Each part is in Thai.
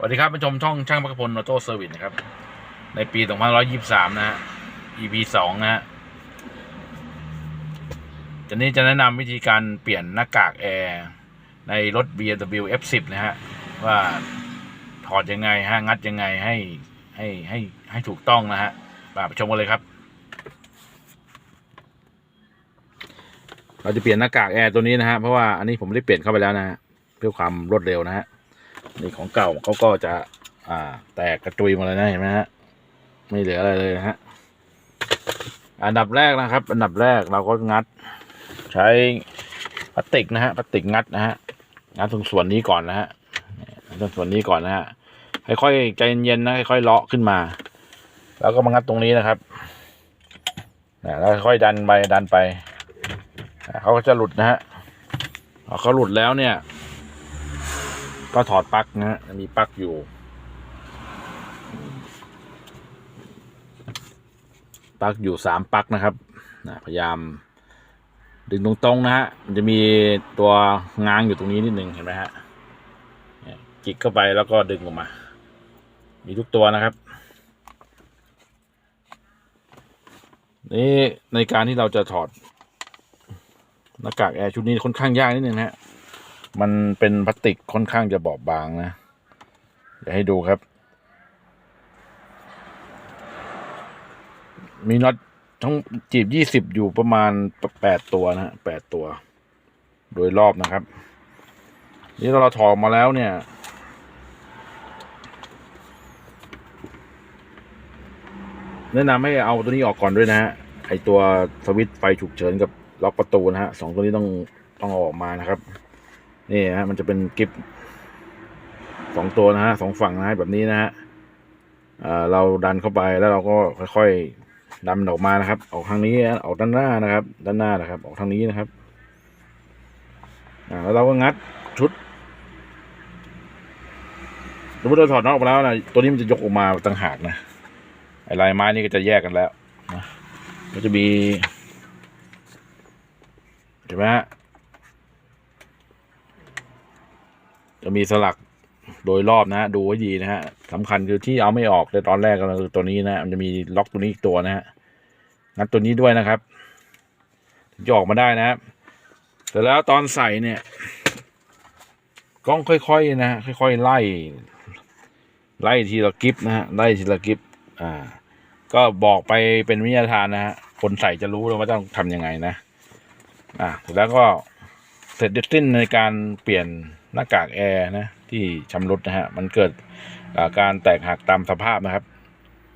สวัสดีครับผู้ชมช่องช่างพักพลออโต้เซอร์วิสนะครับ ในปี 2523 นะฮะ EP 2 นะฮะจะนี้จะแนะนำวิธีการเปลี่ยนหน้ากากแอร์ในรถ BMW F10 นะฮะ ว่าถอดยังไงฮะ งัดยังไงให้ให้ให้ให้ถูกต้องนะฮะมาไปชมกันเลยครับ เราจะเปลี่ยนหน้ากากแอร์ตัวนี้นะฮะ เพราะว่าอันนี้ผมได้เปลี่ยนเข้าไปแล้วนะฮะ เพื่อความรวดเร็วนะฮะ นี่ของเก่าเขาก็จะ อ่า แตกกระจุยหมาเลยนะเห็นไหมฮะไม่เหลืออะไรเลยฮะ อันดับแรกนะครับ อันดับแรกเราก็งัด ใช้พลาสติกนะฮะพลาสติกงัดนะฮะงัดตรงส่วนนี้ก่อนนะฮะตรงส่วนนี้ก่อนนะฮะค่อยๆใจเย็นๆนะค่อยๆเลาะขึ้นมา แล้วก็มางัดตรงนี้นะครับนะแล้วค่อยดันไปดันไปเขาก็จะหลุดนะฮะพอเขาหลุดแล้วเนี่ย ก็ถอดปลั๊กนะฮะมีปลั๊กอยู่ปลั๊กอยู่สามปลั๊กนะครับนะพยายาม ดึงตรงๆนะฮะมันจะมีตัวง้างอยู่ตรงนี้นิดหนึ่งเห็นไหมฮะจิกเข้าไปแล้วก็ดึงออกมา มีทุกตัวนะครับนี่ในการที่เราจะถอดหน้ากากแอร์ชุดนี้ค่อนข้างยากนิดนึงนะฮะ มันเป็นพลาสติกค่อนข้างจะบอบบางนะเดี๋ยวให้ดูครับ มีน็อตทั้งจีบยี่สิบอยู่ประมาณแปดตัวนะฮะแปดตัว โดยรอบนะครับ นี่เราถอดมาแล้วเนี่ย แนะนำให้เอาตัวนี้ออกก่อนด้วยนะฮะไอตัวสวิตช์ไฟฉุกเฉินกับล็อกประตูนะฮะสองตัวนี้ต้องต้องออกมานะครับ นี่ฮะมันจะเป็นกิฟสองตัวนะฮะสองฝั่งนะฮะแบบนี้นะฮะเราดันเข้าไปแล้วเราก็ค่อยๆดันออกมานะครับ ออกทางนี้ออกด้านหน้านะครับ ด้านหน้านะครับ ออกทางนี้นะครับแล้วเราก็งัดชุดสมมติเราถอดน็อตออกมาแล้วนะตัวนี้มันจะยกออกมาต่างหากนะไอ้ลายไม้นี่ก็จะแยกกันแล้วนะก็จะมีเห็นไหมฮะ จะมีสลักโดยรอบนะฮะดูไว้ดีนะฮะสำคัญคือที่เอาไม่ออกในตอนแรกก็คือตัวนี้นะมันจะมีล็อกตัวนี้อีกตัวนะฮะงัดตัวนี้ด้วยนะครับจะออกมาได้นะครับเสร็จแล้วตอนใส่เนี่ยกล้องค่อยๆนะฮะค่อยๆไล่ ไล่ทีละกิฟนะฮะไล่ทีละกิฟอ่า ก็บอกไปเป็นวิทยาทานนะฮะคนใส่จะรู้เลยว่าต้องทำยังไงนะ อ่าแล้วก็เสร็จด็ดสิ้นในการเปลี่ยน หน้ากากแอร์นะที่ชำรุดนะฮะมันเกิดการแตกหักตามสภาพนะครับ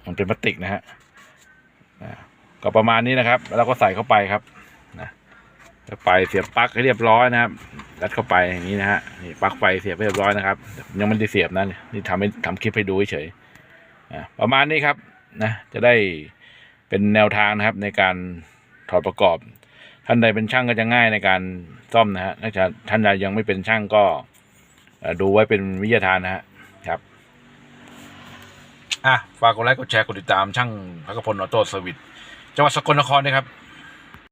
มันเป็นพลาสติกนะฮะก็ประมาณนี้นะครับ แล้วก็ใส่เข้าไปครับนะไปเสียบปลั๊กให้เรียบร้อยนะครับยัดเข้าไปอย่างนี้นะฮะนี่ปลั๊กไฟเสียบเรียบร้อยนะครับ ยังไม่ได้เสียบนะนี่ทำให้ทำคลิปให้ดูเฉยๆอ่าประมาณนี้ครับนะจะได้เป็นแนวทางนะครับในการถอดประกอบ ท่านใดเป็นช่างก็จะง่ายในการ ซ่อมนะฮะถ้าจะท่านใดยังไม่เป็นช่างก็ดูไว้เป็นวิทยาทานนะฮะครับอะฝากกดไลค์กดแชร์กดติดตามช่างพักพลออโต้เซอร์วิสจังหวัดสกลนครนะครับ